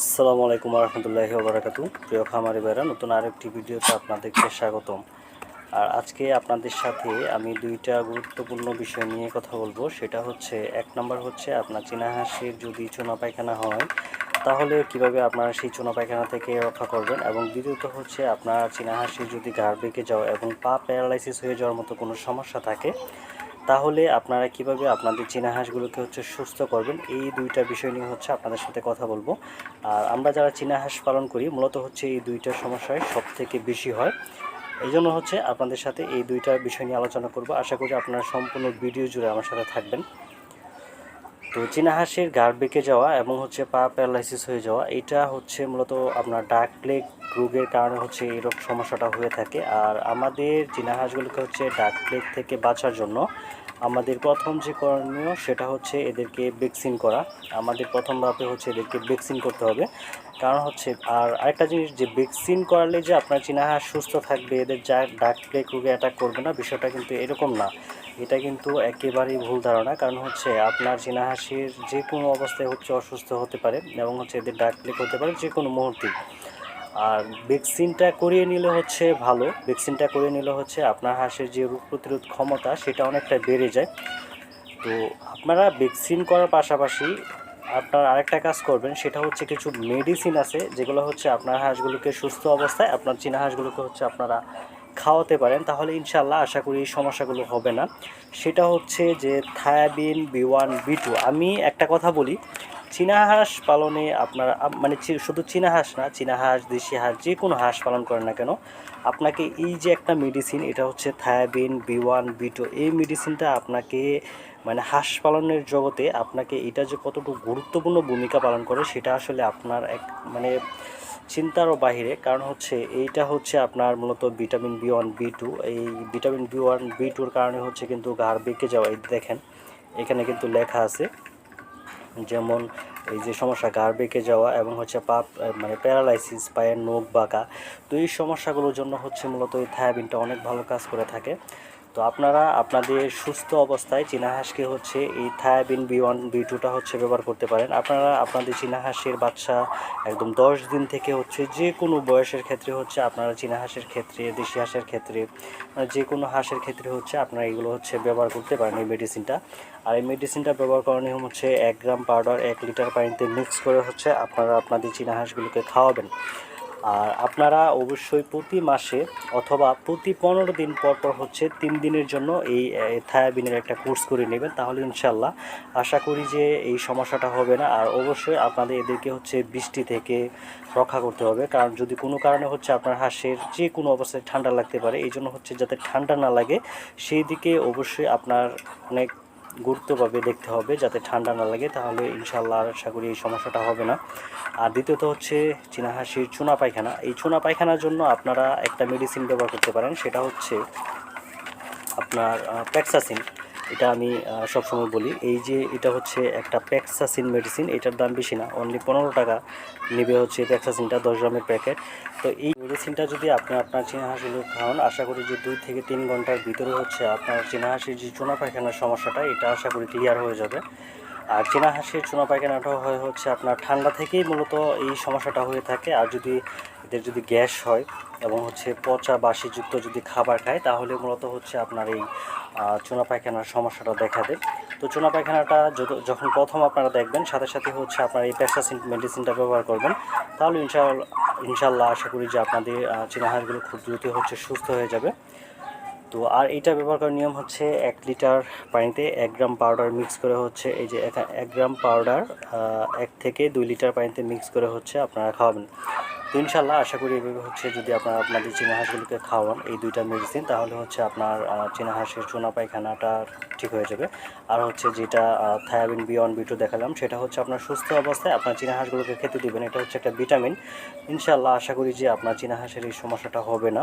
আসসালামু আলাইকুম রহমতুল্লাহি ওবরাকাতু প্রিয় খামারি ভাইরা, নতুন আরেকটি ভিডিওতে আপনাদেরকে স্বাগতম। আর আজকে আপনাদের সাথে আমি দুইটা গুরুত্বপূর্ণ বিষয় নিয়ে কথা বলব। সেটা হচ্ছে, এক নম্বর হচ্ছে আপনার চীনা হাঁসের যদি চুনা পায়খানা হয়, তাহলে কীভাবে আপনারা সেই চুনা পায়খানা থেকে রক্ষা করবেন? এবং দ্বিতীয়ত হচ্ছে, আপনার চীনা হাঁসের যদি ঘাড় বেঁকে যাওয়া এবং পা প্যারালাইসিস হয়ে যাওয়ার মতো কোনো সমস্যা থাকে তাহলে আপনারা কীভাবে আপনাদের চীনা হাঁসগুলোকে হচ্ছে সুস্থ করবেন? এই দুইটা বিষয় নিয়ে হচ্ছে আপনাদের সাথে কথা বলব। আর আমরা যারা চীনা হাঁস পালন করি, মূলত হচ্ছে এই দুইটা সমস্যায় সব থেকে বেশি হয়। এই জন্য হচ্ছে আপনাদের সাথে এই দুইটা বিষয় নিয়ে আলোচনা করব। আশা করি আপনারা সম্পূর্ণ ভিডিও জুড়ে আমার সাথে থাকবেন। তো চীনা হাঁসের গাড় বেঁকে যাওয়া এবং হচ্ছে পা প্যারালাইসিস হয়ে যাওয়া, এটা হচ্ছে মূলত আপনার ডার্ক প্লেগ রোগের কারণে হচ্ছে এরকম সমস্যাটা হয়ে থাকে। আর আমাদের চীনা হাঁসগুলোকে হচ্ছে ডার্ক প্লেগ থেকে বাঁচার জন্য আমাদের প্রথম যে করণীয় সেটা হচ্ছে এদেরকে ভ্যাকসিন করা। আমাদের প্রথম ধাপে হচ্ছে এদেরকে ভ্যাকসিন করতে হবে। কারণ হচ্ছে, আর আরেকটা জিনিস, যে ভ্যাকসিন করালে যে আপনার চীনা হাঁস সুস্থ থাকবে, এদের যা ডার্ক প্লেগ অ্যাটাক করবে না, বিষয়টা কিন্তু এরকম না। এটা কিন্তু একেবারেই ভুল ধারণা। কারণ হচ্ছে, আপনার চীনা হাঁসের যে কোনো অবস্থায় হচ্ছে অসুস্থ হতে পারে এবং হচ্ছে এদের ডার্ক প্লেগ হতে পারে যে কোনো মুহূর্তেই। আর ভ্যাকসিনটা করিয়ে নিলে হচ্ছে ভালো। ভ্যাকসিনটা করিয়ে নিলে হচ্ছে আপনার হাঁসের যে রোগ প্রতিরোধ ক্ষমতা, সেটা অনেকটা বেড়ে যায়। তো আপনারা ভ্যাকসিন করার পাশাপাশি আপনার আরেকটা কাজ করবেন, সেটা হচ্ছে কিছু মেডিসিন আছে, যেগুলো হচ্ছে আপনার হাঁসগুলোকে সুস্থ অবস্থায়, আপনার চীনা হাঁসগুলোকে হচ্ছে আপনারা খাওয়াতে পারেন। তাহলে ইনশাল্লাহ আশা করি এই সমস্যাগুলো হবে না। সেটা হচ্ছে যে থায়াবিন বি ওয়ান, বি টু। আমি একটা কথা বলি চীনা হাঁস পালনে আপনার মানে শুধু চীনা হাঁস না, চীনা হাঁস, দেশি হাঁস, যে কোনো হাঁস পালন করেন না কেন, আপনাকে এই যে একটা মেডিসিন এটা হচ্ছে থায়াবিন বি ওয়ান বি টু এই মেডিসিনটা আপনাকে মানে হাঁস পালনের জগতে আপনাকে এটা যে কতটুকু গুরুত্বপূর্ণ ভূমিকা পালন করে, সেটা আসলে আপনার এক মানে চিন্তারও বাহিরে। কারণ হচ্ছে, এইটা হচ্ছে আপনার মূলত vitamin B one B two এই ভিটামিন বি ওয়ান বি টুর কারণে হচ্ছে কিন্তু ঘাড় বেঁকে যাওয়া, এই দেখেন, এখানে কিন্তু লেখা আছে। যেমন এই যে সমস্যা গার বেঁকে যাওয়া এবং হচ্ছে পাপ মানে প্যারালাইসিস, পায়ের নখ বাঁকা। তো এই সমস্যাগুলোর জন্য হচ্ছে মূলত এই থায়াবিনটা অনেক ভালো কাজ করে থাকে। তো আপনারা আপনাদের সুস্থ অবস্থায় চীনা হাঁসকে হচ্ছে এই থায়াবিন বি ওয়ান, বি টুটা হচ্ছে ব্যবহার করতে পারেন। আপনারা আপনাদের চীনা হাঁসের বাচ্চা একদম দশ দিন থেকে হচ্ছে যে কোনো বয়সের ক্ষেত্রে হচ্ছে আপনারা চীনা হাঁসের ক্ষেত্রে, দেশি হাঁসের ক্ষেত্রে যে কোনো হাঁসের ক্ষেত্রে হচ্ছে আপনারা এগুলো হচ্ছে ব্যবহার করতে পারেন এই মেডিসিনটা আর এই মেডিসিনটা ব্যবহার করার নিয়ম হচ্ছে এক গ্রাম পাউডার এক লিটার পানিতে মিক্স করে হচ্ছে আপনারা আপনাদের চীনা হাঁসগুলোকে খাওয়াবেন। আর আপনারা অবশ্যই প্রতি মাসে অথবা প্রতি পনেরো দিন পর পর হচ্ছে তিন দিনের জন্য এই থায়াবিনের একটা কোর্স করে নেবেন, তাহলে ইনশাল্লাহ আশা করি যে এই সমস্যাটা হবে না। আর অবশ্যই আপনাদের এদেরকে হচ্ছে বৃষ্টি থেকে রক্ষা করতে হবে, কারণ যদি কোনো কারণে হচ্ছে আপনার হাঁসের যে কোনো অবস্থায় ঠান্ডা লাগতে পারে, এই জন্য হচ্ছে যাতে ঠান্ডা না লাগে, সেই দিকে অবশ্যই আপনার অনেক গুরুত্বভাবে দেখতে হবে যাতে ঠান্ডা না লাগে, তাহলে ইনশাল্লাহ আশা করি এই সমস্যাটা হবে না। আর দ্বিতীয়ত হচ্ছে চীনা হাঁসির চুনা পায়খানা। এই চুনা পায়খানার জন্য আপনারা একটা মেডিসিন ব্যবহার করতে পারেন, সেটা হচ্ছে আপনার প্যাক্সাসিন এটা আমি সবসময় বলি। এই যে এটা হচ্ছে একটা প্যাক্সাসিন মেডিসিন এটার দাম বেশি না অনলি পনেরো টাকা নেবে হচ্ছে প্যাক্সাসিনটা দশ গ্রামের প্যাকেট তো এই মেডিসিনটা যদি আপনি আপনার চিনাহাসিগুলো হাঁসগুলো খাওয়ান আশা করি যে দুই থেকে তিন ঘণ্টার ভিতরে হচ্ছে আপনার চিনাহাসির হাঁসের যে চুনা পায়খানার সমস্যাটা, এটা আশা করি ক্লিয়ার হয়ে যাবে। আর চীনা হাঁসের চুনা পায়খানাটা হয় হচ্ছে আপনার ঠান্ডা থেকেই মূলত এই সমস্যাটা হয়ে থাকে। আর যদি এদের যদি গ্যাস হয় এবং হচ্ছে পচা বাসিযুক্ত যদি খাবার খায় তাহলে মূলত হচ্ছে আপনার এই চুনা পায়খানার সমস্যাটা দেখা দেয়। তো চুনা পায়খানাটা যখন প্রথম আপনারা দেখবেন সাথে সাথে হচ্ছে আপনার এই প্যাক্সাসিন মেডিসিনটা ব্যবহার করবেন তাহলে ইনশাল্লাহ ইনশাল্লাহ আশা করি যে আপনাদের আহ, চীনা খুব দ্রুত হচ্ছে সুস্থ হয়ে যাবে। তো আর এটা ব্যবহার করার নিয়ম হচ্ছে এক লিটার পানিতে এক গ্রাম পাউডার মিক্স করে হচ্ছে, এই যে এক গ্রাম পাউডার এক থেকে দুই লিটার পানিতে মিক্স করে হচ্ছে আপনারা খাওয়াবেন। তো ইনশাল্লাহ আশা করি এভাবে হচ্ছে যদি আপনারা আপনাদের চীনা হাঁসগুলোকে খাওয়ান, এই দুইটা মেডিসিন তাহলে হচ্ছে আপনার চীনা হাঁসের চুনা পায়খানাটা ঠিক হয়ে যাবে। আর হচ্ছে যেটা থায়াবিন বি ওয়ান বি টু দেখালাম, সেটা হচ্ছে আপনার সুস্থ অবস্থায় আপনার চীনা হাঁসগুলোকে খেতে দিবেন। এটা হচ্ছে একটা ভিটামিন ইনশাল্লাহ আশা করি যে আপনার চীনা হাঁসের এই সমস্যাটা হবে না।